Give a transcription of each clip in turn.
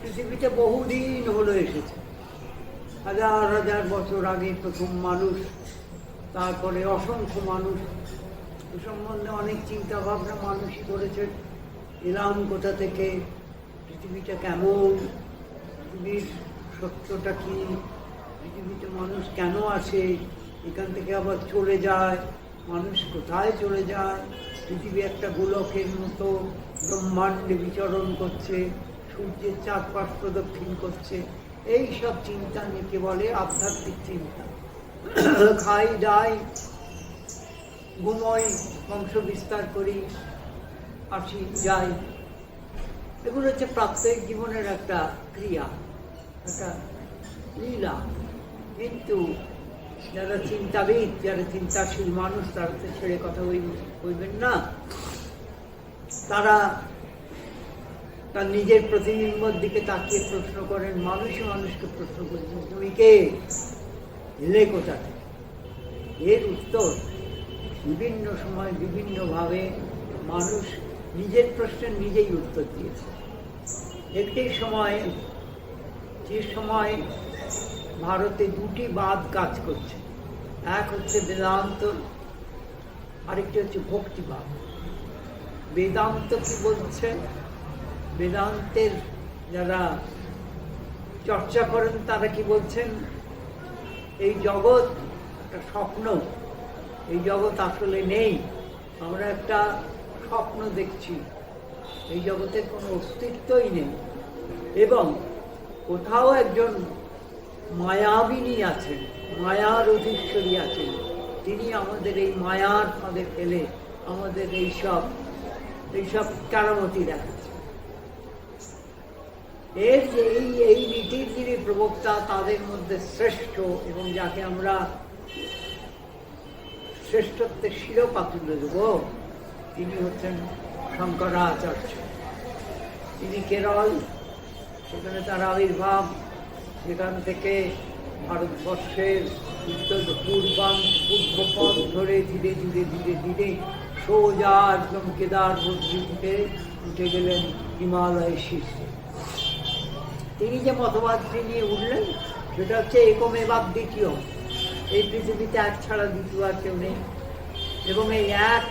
পৃথিবীতে বহুদিন হলো এসেছে। হাজার হাজার বছর আগে প্রথম মানুষ, তারপরে অসংখ্য মানুষ, এ সম্বন্ধে অনেক চিন্তা ভাবনা মানুষই করেছেন, এলাম কোথা থেকে, পৃথিবীটা কেমন, পৃথিবীর সত্যটা কি, পৃথিবীতে মানুষ কেন আসে, এখান থেকে আবার চলে যায়, মানুষ কোথায় চলে যায়, পৃথিবী একটা গোলকের মতো ব্রহ্মাণ্ডে বিচরণ করছে, সূর্যের চারপাশ প্রদক্ষিণ করছে। এই সব চিন্তা নিয়ে বলে আধ্যাত্মিক চিন্তা। খাই দাই ঘুমোই বংশ বিস্তার করি, আসি, যাই। এগুলো হচ্ছে প্রাত্যহিক জীবনের একটা ক্রিয়া, একটা লীলা। কিন্তু যারা চিন্তাবিদ, যারা চিন্তাশীল মানুষ, তারা তো ছেড়ে কথা বলবেন না। তারা তার নিজের প্রতিবিম্বর দিকে তাকিয়ে প্রশ্ন করেন মানুষই মানুষকে প্রশ্ন করছেন তুমি কে? এলে কোথা এর উত্তর, বিভিন্ন সময় বিভিন্নভাবে মানুষ নিজের প্রশ্নের নিজেই উত্তর দিয়েছে। একটি সময়, যে সময় ভারতে দুটি বাদ কাজ করছে, এক হচ্ছে বেদান্ত, আরেকটি হচ্ছে ভক্তিবাদ। বেদান্ত কি বলছে? বেদান্তের যারা চর্চা করেন, তারা কি বলছেন? এই জগৎ একটা স্বপ্ন। এই জগৎ আসলে নেই। আমরা একটা স্বপ্ন দেখছি। এই জগতের কোনো অস্তিত্বই নেই। এবং কোথাও একজন মায়াবিনী আছেন, মায়ার অধীশ্বরী আছেন। তিনি আমাদের এই মায়ার ফাঁদে ফেলে আমাদের এইসব এইসব কারামতি দেখাচ্ছেন এর যে এই এই নীতির যিনি প্রবক্তা, তাদের মধ্যে শ্রেষ্ঠ এবং যাকে আমরা শ্রেষ্ঠত্বের শিরোপা তুলে দেব, তিনি হচ্ছেন শঙ্করাচার্য তিনি কেরল, সেখানে তার আবির্ভাব সেখান থেকে ভারতবর্ষের উত্তর পূর্বাং পূর্ব পথ ধরে ধীরে ধীরে ধীরে ধীরে সোজা একদম কেদার বদ্রী থেকে উঠে গেলেন হিমালয়ের শীর্ষে। তিনি যে মতবাদটি নিয়ে উঠলেন, সেটা হচ্ছে একমেবাদ দ্বিতীয়। এই পৃথিবীতে এক ছাড়া দ্বিতীয় আর কেউ নেই। এবং এই এক,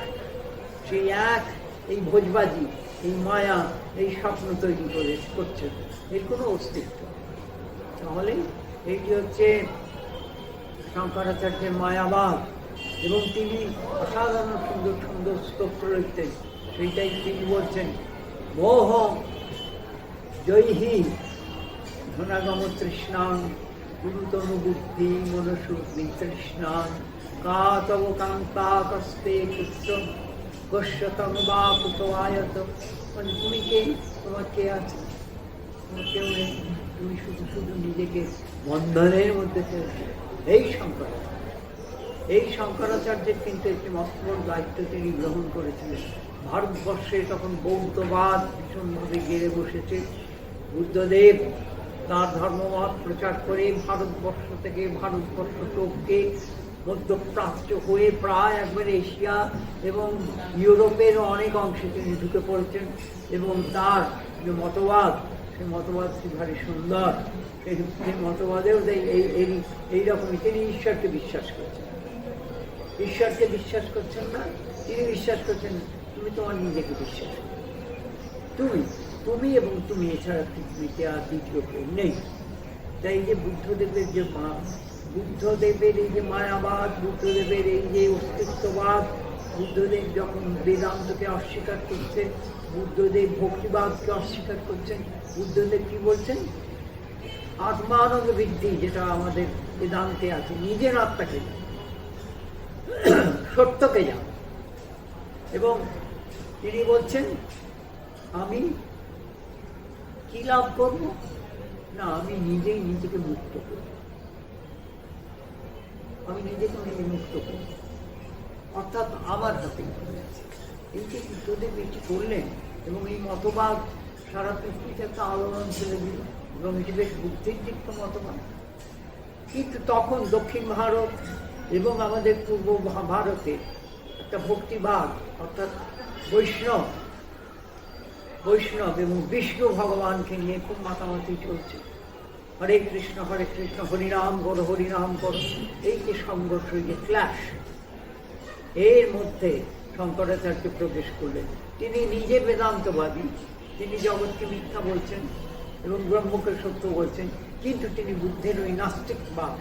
সেই এক, এই ভোজবাজি, এই মায়া, এই স্বপ্ন তৈরি করে, করছে। এর কোনো অস্তিত্ব। তাহলে এইটি হচ্ছে শঙ্করাচার্যের মায়াবাদ। এবং তিনি অসাধারণ সুন্দর সুন্দর স্তোত্র লিখতেন। সেইটাই তিনি বলছেন, মোহ জয়ী ধনাগম তৃষ্ণান গুরুতম বুদ্ধি মনসু তৃষ্ণাং কা তব কান্তা কস্তে পুত্র গোস্যতম বা কুত আয়ত মানে তুমি কে? তোমার কে আছে? তোমার কেউ নেই। তুমি শুধু শুধু নিজেকে বন্ধনের মধ্যে এই শঙ্করাচার্য এই শঙ্করাচার্যের কিন্তু একটি মস্তবর দায়িত্ব তিনি গ্রহণ করেছিলেন। ভারতবর্ষে তখন বৌদ্ধবাদ ভীষণভাবে গেড়ে বসেছে। বুদ্ধদেব তার ধর্মমত প্রচার করে ভারতবর্ষ থেকে ভারতবর্ষ টপকে মধ্যপ্রাচ্য হয়ে প্রায় একবার এশিয়া এবং ইউরোপের অনেক অংশে তিনি ঢুকে পড়েছেন এবং তার যে মতবাদ, সেই মতবাদটি ভারী সুন্দর? সেই মতবাদেও এই- এইরকমই তিনি ঈশ্বরকে বিশ্বাস করছেন। ঈশ্বরকে বিশ্বাস করছেন না, তিনি বিশ্বাস করছেন। তুমি তোমার নিজেকে বিশ্বাস তুমি তুমি এবং তুমি এছাড়া পৃথিবীতে আর দ্বিতীয় কেউ নেই তাই এই যে বুদ্ধদেবের যে মা বুদ্ধদেবের এই যে মায়াবাদ, বুদ্ধদেবের এই যে অস্তিত্ববাদ, বুদ্ধদেব যখন বেদান্তকে অস্বীকার করছেন বুদ্ধদেব ভক্তিবাদকে অস্বীকার করছেন, বুদ্ধদেব কি বলছেন আত্মানন্দ বৃদ্ধি, যেটা আমাদের বেদান্তে আছে, নিজের আত্মাকে। সত্যকে জানো। এবং তিনি বলছেন, আমি কি লাভ করব? না, আমি নিজেই নিজেকে মুক্ত করব। আমি নিজেকে নিজে মুক্ত করব। অর্থাৎ আমার হাতে এই যে বুদ্ধদেব এটি করলেন এবং এই মতবাদ সারা পৃথিবীতে একটা আলোড়ন ছেড়ে দিল এবং এটি বেশ বুদ্ধিদীপ্ত মতবাদ। কিন্তু তখন দক্ষিণ ভারত এবং আমাদের পূর্ব ভারতে একটা ভক্তিবাদ অর্থাৎ বৈষ্ণব বৈষ্ণব এবং বিষ্ণু ভগবানকে নিয়ে খুব মাতামাতি চলছে। হরে কৃষ্ণ হরে কৃষ্ণ, হরিনাম করো হরিনাম করো। এই যে সংঘর্ষ যে ক্লাস এর মধ্যে শঙ্করাচার্য প্রবেশ করলেন। তিনি নিজে বেদান্তবাদী, তিনি জগৎকে মিথ্যা বলছেন এবং ব্রহ্মকে সত্য বলছেন, কিন্তু তিনি বুদ্ধের ওই নাস্তিকবাদ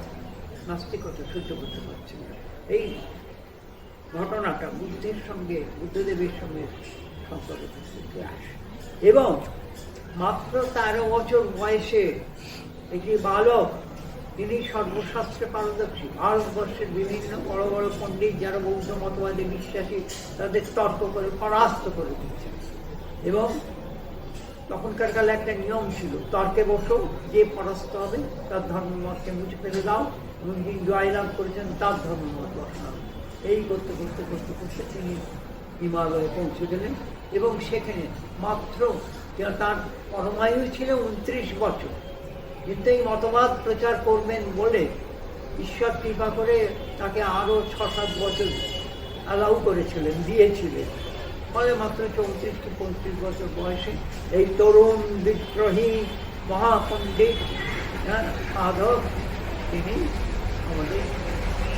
নাস্তিকতা সহ্য করতে পারছেন না। এই ঘটনাটা বুদ্ধের সঙ্গে, বুদ্ধদেবের সঙ্গে সম্পর্কিত আসে। এবং মাত্র তেরো বছর বয়সে একটি বালক, তিনি সর্বশাস্ত্রে পারদর্শী। ভারতবর্ষের বিভিন্ন বড় বড় পণ্ডিত, যারা বৌদ্ধ মতবাদে বিশ্বাসী, তাদের তর্ক করে, পরাস্ত করে দিচ্ছেন। এবং তখনকার কালে একটা নিয়ম ছিল, তর্কে বসো, যে পরাস্ত হবে তার ধর্মমতকে মুছে ফেলে দাও এবং যিনি জয়লাভ করেছেন তার ধর্মমত বসানো এই করতে করতে করতে করতে তিনি হিমালয়ে পৌঁছে গেলেন এবং সেখানে মাত্র তার পরমায়ু ছিল উনত্রিশ বছর। কিন্তু এই মতবাদ প্রচার করবেন বলে ঈশ্বর কৃপা করে তাকে আরও ছ সাত বছর অ্যালাউ করেছিলেন, দিয়েছিলেন। ফলে মাত্র চৌত্রিশ কি পঁয়ত্রিশ বছর বয়সে। এই তরুণ বিদ্রোহী মহাপণ্ডিত হ্যাঁ, সাধক তিনি আমাদের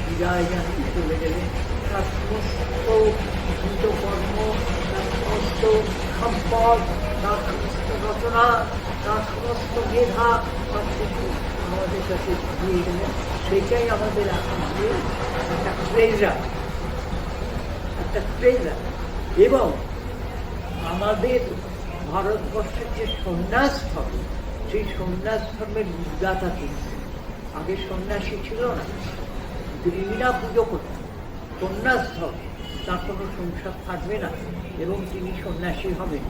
বিদায় জানিয়ে চলে গেলেন। তার সমস্ত কর্ম তার সমস্ত সম্পদ তার সমস্ত রচনা তার সমস্ত মেধা কিছু আমাদের কাছে দিয়ে গেলেন। সেটাই আমাদের এখন একটা ট্রেজার একটা ট্রেজার এবং আমাদের ভারতবর্ষের যে সন্ন্যাস ধর্ম সেই সন্ন্যাস ধর্মের বিজ্ঞাতা কিন্তু আগে সন্ন্যাসী ছিল না। গৃহিণা পুজো করতেন সন্ন্যাস ধর্ম তার কোনো সংসার থাকবে না এবং তিনি সন্ন্যাসী হবেন।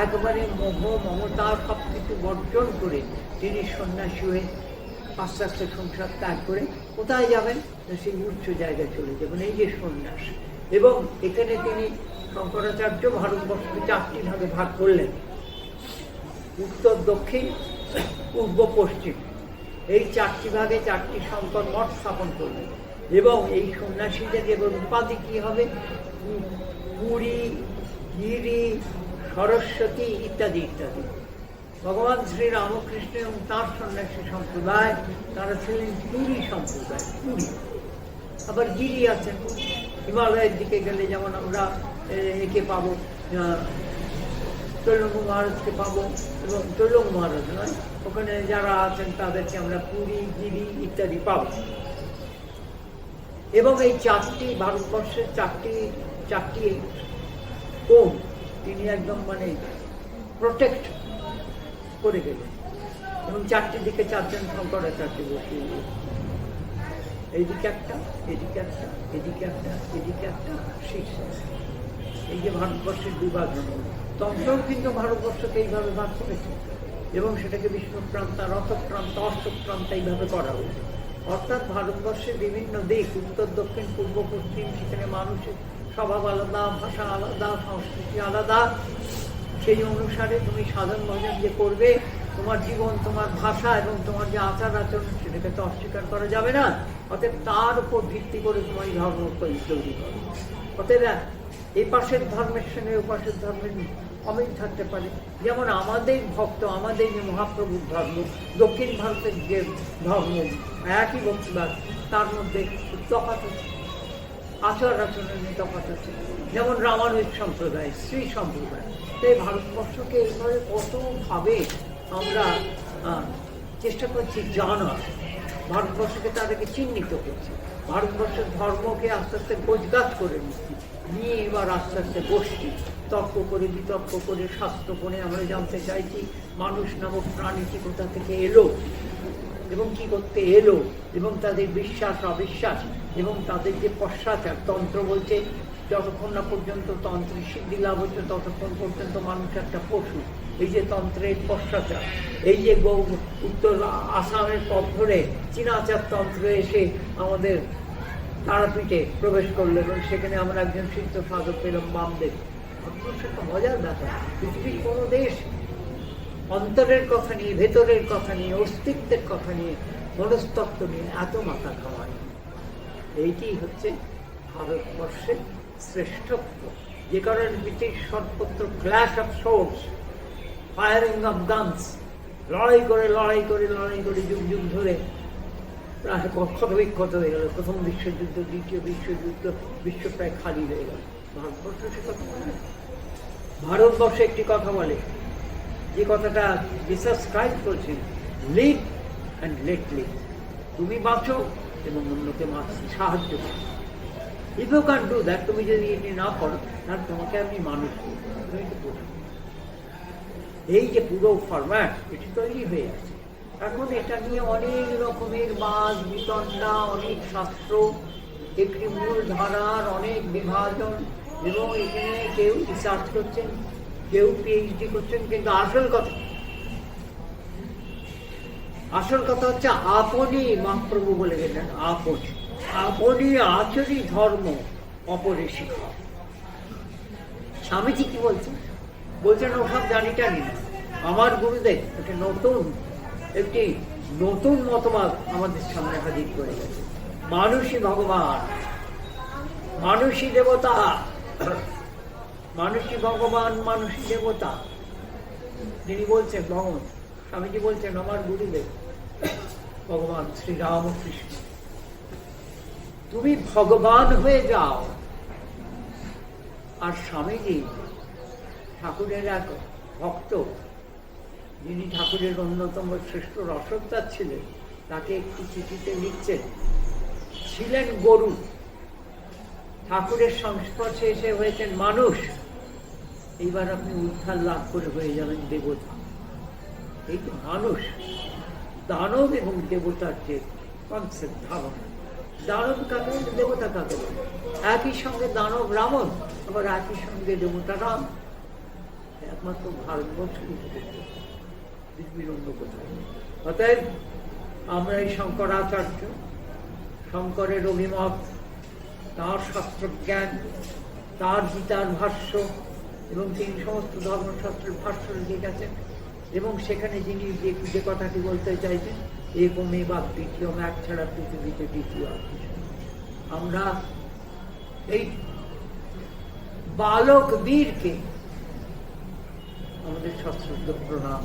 একবারে মোহ, মমতা সব কিছু বর্জন করে তিনি সন্ন্যাসী হয়ে আস্তে আস্তে সংসার ত্যাগ করে কোথায় যাবেন? সেই উচ্চ জায়গায় চলে যাবেন। এই যে সন্ন্যাস। এবং এখানে তিনি শঙ্করাচার্য ভারতবর্ষকে চারটি ভাগে ভাগ করলেন। উত্তর, দক্ষিণ, পূর্ব, পশ্চিম। এই চারটি ভাগে চারটি শঙ্কর মঠ স্থাপন করলেন এবং এই সন্ন্যাসীদের এবার উপাধি কি হবে? পুরী, গিরি, সরস্বতী ইত্যাদি ইত্যাদি। ভগবান শ্রী রামকৃষ্ণ এবং তাঁর সন্ন্যাসী সম্প্রদায়, তারা ছিলেন পুরী সম্প্রদায়, পুরী। আবার গিরি আছেন। হিমালয়ের দিকে গেলে যেমন আমরা একে পাবো তৈলঙ্গ মহারাজকে পাবো এবং তৈলঙ্গ মহারাজ নয় ওখানে যারা আছেন তাদেরকে আমরা পুরী গিরি ইত্যাদি পাবো এবং এই চারটি ভারতবর্ষের চারটি চারটি কোণ তিনি একদম মানে প্রোটেক্ট করে গেলেন এবং চারটি দিকে চারজন শঙ্করাচার্য বসিয়ে এইদিকে একটা এদিকে একটা এদিকে একটা এদিকে একটা শীর্ষ এই যে ভারতবর্ষের বিভাজন তন্ত্রও কিন্তু ভারতবর্ষকে এইভাবে ভাগ করেছে। এবং সেটাকে বিষ্ণুপ্রান্তা, রথপ্রান্ত, অষ্টপ্রান্ত এইভাবে করা হয়েছে। অর্থাৎ ভারতবর্ষের বিভিন্ন দিক উত্তর, দক্ষিণ, পূর্ব, পশ্চিম, সেখানে মানুষের স্বভাব আলাদা, ভাষা আলাদা, সংস্কৃতি আলাদা। সেই অনুসারে তুমি সাধন ভজন যে করবে, তোমার জীবন, তোমার ভাষা এবং তোমার যে আচার আচরণ, সেটাকে তো অস্বীকার করা যাবে না। অতএব তার উপর ভিত্তি করে তোমার ধর্ম তৈরি করো অতএব এই পাশের ধর্মের সঙ্গে ও পাশের ধর্মের অমিল থাকতে পারে। যেমন আমাদের ভক্ত, আমাদের যে মহাপ্রভুর ধর্ম, দক্ষিণ ভারতের যে ধর্ম, একই ভক্তিবাদ তার মধ্যে তফাৎ আছে। আচার আচরণের নিয়ে তফাৎ আছে। যেমন রামানুজ সম্প্রদায় শ্রী সম্প্রদায়। তাই ভারতবর্ষকে এইভাবে কতভাবে আমরা চেষ্টা করছি জানার ভারতবর্ষকে তাদেরকে চিহ্নিত করছি। ভারতবর্ষের ধর্মকে আস্তে আস্তে গোজগাছ করে নিচ্ছি। নিয়ে এবার আস্তে আস্তে বসছি তর্ক করে বিতর্ক করে স্বাস্থ্য করে আমরা জানতে চাইছি, মানুষ নামক প্রাণীটি কোথা থেকে এলো? এবং কি করতে এলো? এবং তাদের বিশ্বাস, অবিশ্বাস এবং তাদের যে পশ্চাচার তন্ত্র বলছে, যতক্ষণ না পর্যন্ত তন্ত্রের সিদ্ধি লাভ হচ্ছে, ততক্ষণ পর্যন্ত মানুষ একটা পশু। এই যে তন্ত্রের পশ্চাচার এই যে গৌ উত্তর আসামের পথ ধরে চীনাচার তন্ত্র এসে আমাদের তারাপীঠে প্রবেশ করল এবং সেখানে আমরা একজন সিদ্ধ সাধক পেলাম বামদেব। একটা মজার ব্যাপার। পৃথিবীর কোনো দেশ অন্তরের কথা নিয়ে, ভেতরের কথা নিয়ে, অস্তিত্বের কথা নিয়ে মনস্তত্ব নিয়ে এত মাথা খাওয়ায়। এইটি হচ্ছে ভারতবর্ষের শ্রেষ্ঠত্ব। যে কারণে ব্রিটিশ সর্বত্র clash of swords firing of guns লড়াই করে লড়াই করে লড়াই করে যুগ যুগ ধরে প্রায় ক্ষত বিক্ষত হয়ে গেল। প্রথম বিশ্বযুদ্ধ, দ্বিতীয় বিশ্বযুদ্ধ, বিশ্ব প্রায় খালি হয়ে গেল। ভারতবর্ষ সে কথা বলে। ভারতবর্ষে একটি কথা বলে, যে কথাটা জিসাস ক্রাইস্ট বলছেন লিভ অ্যান্ড লেট লিভ তুমি বাঁচো এবং অন্যকে বাঁচতে সাহায্য করো if you can do that তুমি যদি এটি না করো তাহলে তোমাকে আমি মানুষ করব না। তুমি তো করো। এই যে পুরো ফরম্যাট এটি তৈরি হয়ে আছে এখন এটা নিয়ে অনেক রকমের বাদ বিতণ্ডা অনেক শাস্ত্র একটি মূল ধারার অনেক বিভাজন এবং এখানে কেউ রিসার্চ করছেন কেউ পিএইচডি করছেন কিন্তু আসল কথা আসল কথা হচ্ছে আপনি মহাপ্রভু বলে গেলেন। আপনি। আপনি আচরি ধর্ম অপরে শিখা স্বামীজি কি বলছেন? বলছেন ওসব জানি টানি আমার গুরুদেব একটা নতুন একটি নতুন মতবাদ আমাদের সামনে হাজির করে গেছে। মানুষই ভগবান। মানুষই দেবতা। মানুষই ভগবান মানুষই দেবতা। তিনি বলছেন ভগবান স্বামীজি বলছেন আমার গুরুদেব ভগবান শ্রী রামকৃষ্ণ তুমি ভগবান হয়ে যাও। আর স্বামীজি ঠাকুরের এক ভক্ত, যিনি ঠাকুরের অন্যতম শ্রেষ্ঠ রসদার ছিলেন, তাকে একটি চিঠিতে লিখছেন, ছিলেন গরু। ঠাকুরের সংস্পর্শে এসে হয়েছেন মানুষ। এইবার আপনি উদ্ধার লাভ করে হয়ে যাবেন দেবতা। এই যে মানুষ। দানব এবং দেবতার যে কনসেপ্ট ধারণা দানব কাকে দেবতা কাকে? একই সঙ্গে দানব রাবণ, আবার একই সঙ্গে দেবতা রাম একমাত্র পারে। পৃথিবীর অন্য নেই। অতএব আমরা এই শঙ্করাচার্য, শঙ্করের অভিমত, তাঁর শাস্ত্রজ্ঞান, তার গীতার ভাষ্য এবং তিনি সমস্ত ধর্মশাস্ত্রের ভাষ্য লিখে গেছেন এবং সেখানে যিনি যে যে কথাটি বলতে চাইছেন, এ বা দ্বিতীয় এক ছাড়া পৃথিবীতে দ্বিতীয় আমরা এই বালক বীরকে আমাদের সশ্রদ্ধ প্রণাম